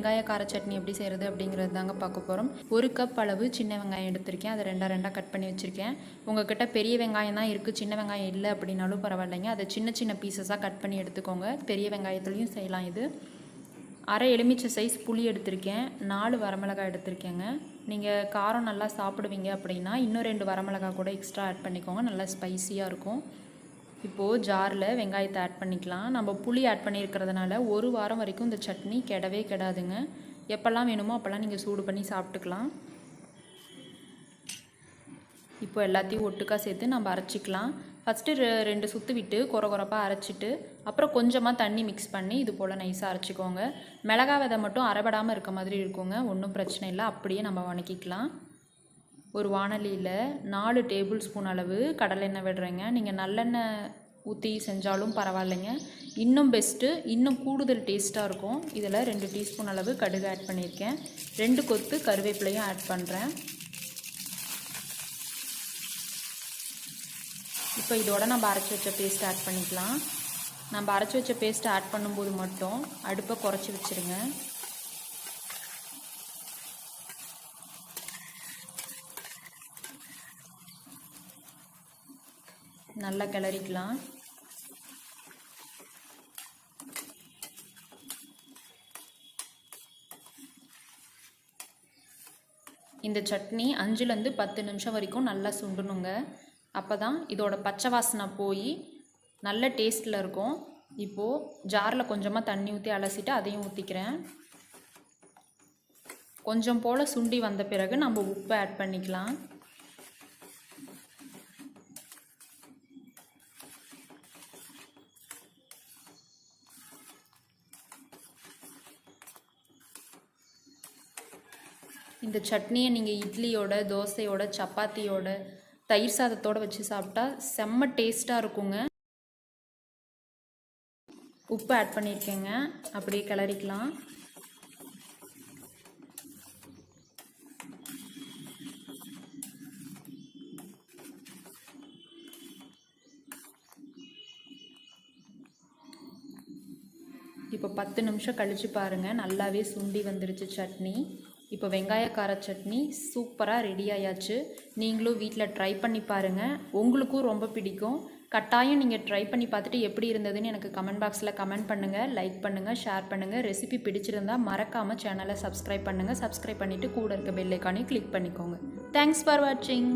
வெங்காய கார சட்னி எப்படி செய்கிறது அப்படிங்கிறது தாங்க பார்க்க போகிறோம் ஒரு கப் அளவு சின்ன வெங்காயம் எடுத்திருக்கேன். அதை ரெண்டாக ரெண்டாக கட் பண்ணி வச்சுருக்கேன். உங்ககிட்ட பெரிய வெங்காயம் தான் இருக்குது சின்ன வெங்காயம் இல்லை அப்படின்னாலும் பரவாயில்லைங்க. அதை சின்ன சின்ன பீசஸாக கட் பண்ணி எடுத்துக்கோங்க. பெரிய வெங்காயத்துலேயும் செய்யலாம் இது. அரை எலுமிச்சை சைஸ் புளி எடுத்திருக்கேன். நாலு வரமிளகாய் எடுத்திருக்கேங்க. நீங்கள் காரம் நல்லா சாப்பிடுவீங்க அப்படின்னா இன்னும் ரெண்டு வரமிளகாய் கூட எக்ஸ்ட்ரா ஆட் பண்ணிக்கோங்க. நல்லா ஸ்பைசியாக இருக்கும். இப்போது ஜாரில் வெங்காயத்தை ஆட் பண்ணிக்கலாம். நம்ம புளி ஆட் பண்ணியிருக்கிறதுனால ஒரு வாரம் வரைக்கும் இந்த சட்னி கெடவே கெடாதுங்க. எப்போல்லாம் வேணுமோ அப்போல்லாம் நீங்கள் சூடு பண்ணி சாப்பிட்டுக்கலாம். இப்போ எல்லாத்தையும் ஒட்டுக்கா சேர்த்து நம்ம அரைச்சிக்கலாம். ஃபஸ்ட்டு ரெ ரெண்டு சுற்று விட்டு குறை குறைப்பாக அரைச்சிட்டு அப்புறம் கொஞ்சமாக தண்ணி மிக்ஸ் பண்ணி இது போல் நைஸாக அரைச்சிக்கோங்க. மிளகா விதை மட்டும் அரைபடாமல் இருக்க மாதிரி இருக்குங்க. ஒன்றும் பிரச்சனை இல்லை. அப்படியே நம்ம வணக்கிக்கலாம். ஒரு வானலியில் நாலு டேபிள் ஸ்பூன் அளவு கடலெண்ணெய் விடுறேங்க. நீங்கள் நல்லெண்ணெய் ஊற்றி செஞ்சாலும் பரவாயில்லைங்க. இன்னும் பெஸ்ட்டு இன்னும் கூடுதல் டேஸ்ட்டாக இருக்கும். இதில் ரெண்டு டீஸ்பூன் அளவு கடுகு ஆட் பண்ணியிருக்கேன். ரெண்டு கொத்து கருவேப்பிலையும் ஆட் பண்ணுறேன் இப்போ இதோட நம்ம அரைச்சி வச்ச பேஸ்ட் ஆட் பண்ணிக்கலாம். நம்ம அரைச்சி வச்ச பேஸ்ட்டை ஆட் பண்ணும்போது மட்டும் அடுப்பை குறைச்சி வச்சுருங்க. நல்லா கிளறிக்கலாம். இந்த சட்னி அஞ்சுலேருந்து பத்து நிமிஷம் வரைக்கும் நல்லா சுண்டணுங்க. அப்போ தான் இதோட பச்சை வாசனை போய் நல்ல டேஸ்ட்டில் இருக்கும். இப்போது ஜாரில் கொஞ்சமாக தண்ணி ஊற்றி அலசிட்டு அதையும் ஊற்றிக்கிறேன் கொஞ்சம் போல் சுண்டி வந்த பிறகு நம்ம உப்பு ஆட் பண்ணிக்கலாம். இந்த சட்னியை நீங்கள் இட்லியோட தோசையோட சப்பாத்தியோட தயிர் சாதத்தோடு வச்சு சாப்பிட்டா செம்ம டேஸ்ட்டாக இருக்குங்க. உப்பு ஆட் பண்ணியிருக்கேங்க அப்படியே கிளறிக்கலாம். இப்போ பத்து நிமிஷம் கழித்து பாருங்கள் நல்லாவே சுண்டி வந்துருச்சு சட்னி. இப்போ வெங்காய கார சட்னி சூப்பராக ரெடி ஆயாச்சு. நீங்களும் வீட்டில் ட்ரை பண்ணி பாருங்கள் உங்களுக்கும் ரொம்ப பிடிக்கும். கட்டாயம் நீங்கள் ட்ரை பண்ணி பார்த்துட்டு எப்படி இருந்ததுன்னு எனக்கு கமெண்ட் பாக்ஸில் கமெண்ட் பண்ணுங்கள் லைக் பண்ணுங்கள் ஷேர் பண்ணுங்கள் ரெசிபி பிடிச்சிருந்தா மறக்காமல் சேனலை சப்ஸ்கிரைப் பண்ணுங்கள் சப்ஸ்கிரைப் பண்ணிவிட்டு கூட இருக்க பெல் கிளிக் பண்ணிக்கோங்க. தேங்க்ஸ் ஃபார் வாட்சிங்